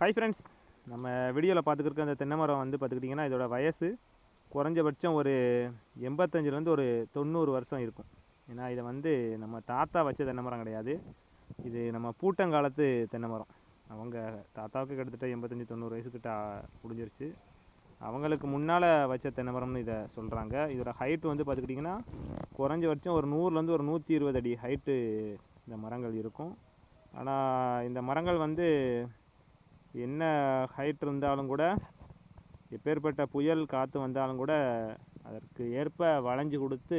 Hi friends நம்ம வீடியோவில் பார்த்துக்கிருக்க அந்த தென்னை மரம் வந்து பார்த்துக்கிட்டிங்கன்னா இதோட வயசு குறைஞ்சபட்சம் ஒரு எண்பத்தஞ்சிலேருந்து ஒரு தொண்ணூறு வருஷம் இருக்கும். ஏன்னா இதை வந்து நம்ம தாத்தா வச்ச தென்னை மரம் கிடையாது. இது நம்ம பூட்டங்காலத்து தென்னை மரம். அவங்க தாத்தாவுக்கு கிட்டத்தட்ட எண்பத்தஞ்சி தொண்ணூறு வயசுக்கிட்ட முடிஞ்சிருச்சு. அவங்களுக்கு முன்னால் வச்ச தென்னை மரம்னு இதை சொல்கிறாங்க இதோட ஹைட் வந்து பார்த்துக்கிட்டிங்கன்னா குறைஞ்சபட்சம் ஒரு நூறுலேருந்து ஒரு நூற்றி இருபது அடி ஹைட்டு இந்த மரங்கள் இருக்கும். ஆனால் இந்த மரங்கள் வந்து என்ன ஹைட் இருந்தாலும் கூட எப்பேற்பட்ட புயல் காற்று வந்தாலும் கூட அதற்கு ஏற்ப வளைஞ்சு கொடுத்து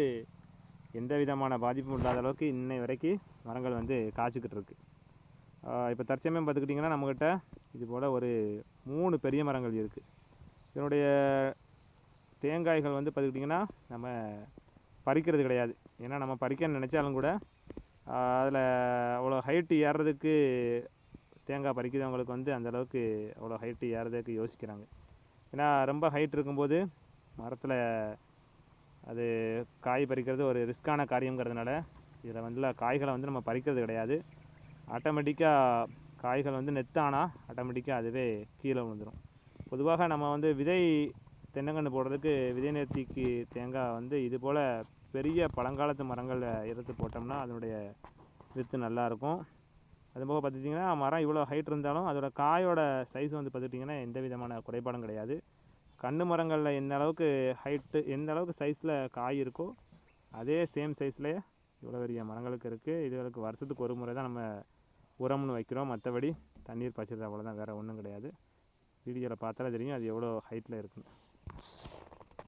எந்த விதமான பாதிப்பும் இல்லாத அளவுக்கு இன்னை வரைக்கும் மரங்கள் வந்து காய்ச்சிக்கிட்டு இருக்கு. இப்போ தற்சமயம் பார்த்துக்கிட்டிங்கன்னா நம்மக்கிட்ட இது போல் ஒரு மூணு பெரிய மரங்கள் இருக்குது இதனுடைய தேங்காய்கள் வந்து பார்த்துக்கிட்டிங்கன்னா நம்ம பறிக்கிறது கிடையாது. ஏன்னா நம்ம பறிக்க நினச்சாலும் கூட அதில் அவ்வளோ ஹைட்டு ஏறுறதுக்கு தேங்காய் பறிக்கிறவங்களுக்கு வந்து அந்தளவுக்கு அவ்வளோ ஹைட்டு ஏறுறதுக்கு யோசிக்கிறாங்க. ஏன்னா ரொம்ப ஹைட் இருக்கும்போது மரத்தில் அது காய் பறிக்கிறது ஒரு ரிஸ்க்கான காரியங்கிறதுனால இதில் வந்து காய்களை வந்து நம்ம பறிக்கிறது கிடையாது. ஆட்டோமேட்டிக்காக காய்கள் வந்து நெத்தானா ஆட்டோமேட்டிக்காக அதுவே கீழே விழுந்துடும் பொதுவாக நம்ம வந்து விதை தென்னங்கன்று போடுறதுக்கு விதை நேர்த்திக்கு தேங்காய் வந்து இது போல் பெரிய பழங்காலத்து மரங்களில் எடுத்து போட்டோம்னா அதனுடைய வித்து நல்லாயிருக்கும் அதுபோக பார்த்துட்டிங்கன்னா மரம் இவ்வளோ ஹைட் இருந்தாலும் அதோட காயோட சைஸ் வந்து பார்த்துட்டிங்கன்னா எந்த விதமான குறைபாடும் கிடையாது. கண்ணு மரங்களில் எந்த அளவுக்கு ஹைட்டு எந்த அளவுக்கு சைஸில் காய் இருக்கோ அதே சேம் சைஸ்லேயே இவ்வளோ பெரிய மரங்களுக்கு இருக்குது இதுகளுக்கு வருஷத்துக்கு ஒரு முறை தான் நம்ம உரம்னு வைக்கிறோம். மற்றபடி தண்ணீர் பாய்ச்சறது அவ்வளோதான் வேறு ஒன்றும் கிடையாது. வீடியோவில் பார்த்தாலே தெரியும் அது எவ்வளோ ஹைட்டில் இருக்குன்னு.